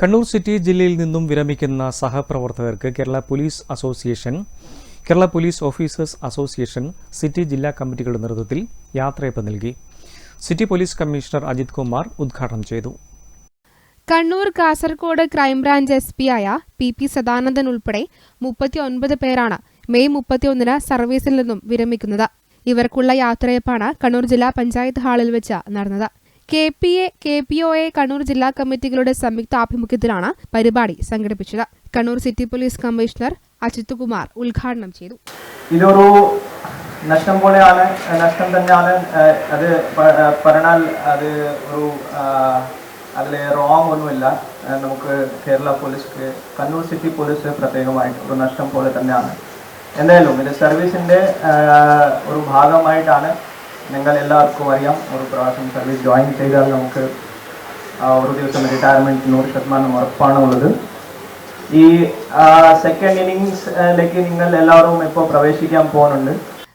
Kannur city ജില്ലയിൽ നിന്നും വിരമിക്കുന്ന സഹപ്രവർത്തകർക്ക് Kerala police association Kerala police officers association city ജില്ലാ കമ്മിറ്റികളുടെ നേതൃത്വത്തിൽ യാത്രയപ്പ് നൽകി. City police commissioner Ajith Kumar ഉദ്ഘാടനം ചെയ്തു. Kannur Kasaragod crime branch S P ആയ പി പി സദാനന്ദൻ ഉൾപ്പെടെ മുപ്പത്തിയൊൻപത് പേരാണ് മെയ് മുപ്പത്തിയൊന്നിന് സർവീസിൽ നിന്നും വിരമിക്കുന്നത്. ഇവർക്കുള്ള യാത്രയപ്പാണ് കണ്ണൂർ ജില്ലാ പഞ്ചായത്ത് ഹാളിൽ വെച്ച് നടന്നത്. K P A K P O A Kannur ജില്ലാ കമ്മിറ്റികളുടെ സംയുക്ത ആഭിമുഖ്യത്തിലാണ് പരിപാടി സംഘടിപ്പിച്ചത്. Kannur city police commissioner Ajith Kumar ഉദ്ഘാടനം ചെയ്തു. ഇതൊരു നഷ്ടം പോലെയാണ് നഷ്ടം തന്നെയാണ് അത് പറഞ്ഞാൽ അത് ഒരു അതിൽ റോങ് ഒന്നുമില്ല. നമുക്ക് Kerala police Kannur city police പ്രത്യേകമായിട്ട് ഒരു നഷ്ടം പോലെ തന്നെയാണ്. എന്തായാലും ഇത് സർവീസിന്റെ ഒരു ഭാഗമായിട്ടാണ് നിങ്ങൾ എല്ലാവർക്കും അറിയാം. ഒരു പ്രാവശ്യം സർവീസ് ജോയിൻ ചെയ്താൽ നമുക്ക് ഒരു ദിവസം റിട്ടയർമെന്റ് നൂറ് ശതമാനം ഉറപ്പാണുള്ളത്. ഈ സെക്കൻഡ് ഇന്നിങ്സിലേക്ക് നിങ്ങൾ എല്ലാവരും ഇപ്പോൾ പ്രവേശിക്കാൻ പോകുന്നുണ്ട്.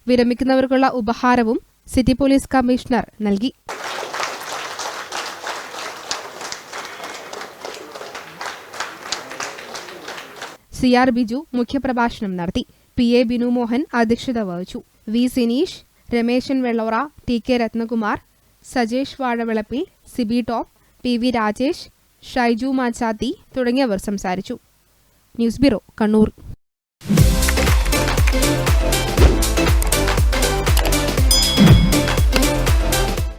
വിരമിക്കുന്നവർക്കുള്ള ഉപഹാരവും സിറ്റി പോലീസ് കമ്മീഷണർ നൽകി. സി ആർ ബിജു മുഖ്യപ്രഭാഷണം നടത്തി. പി എ ബിനു മോഹൻ അധ്യക്ഷത വഹിച്ചു. V Sineesh Rameshan Vellora T K Ratnakumar Sajesh Vazhavilappil Sibi Tom P V Rajesh Shaiju Machathi തുടങ്ങിയവർ സംസാരിച്ചു. News bureau Kannur.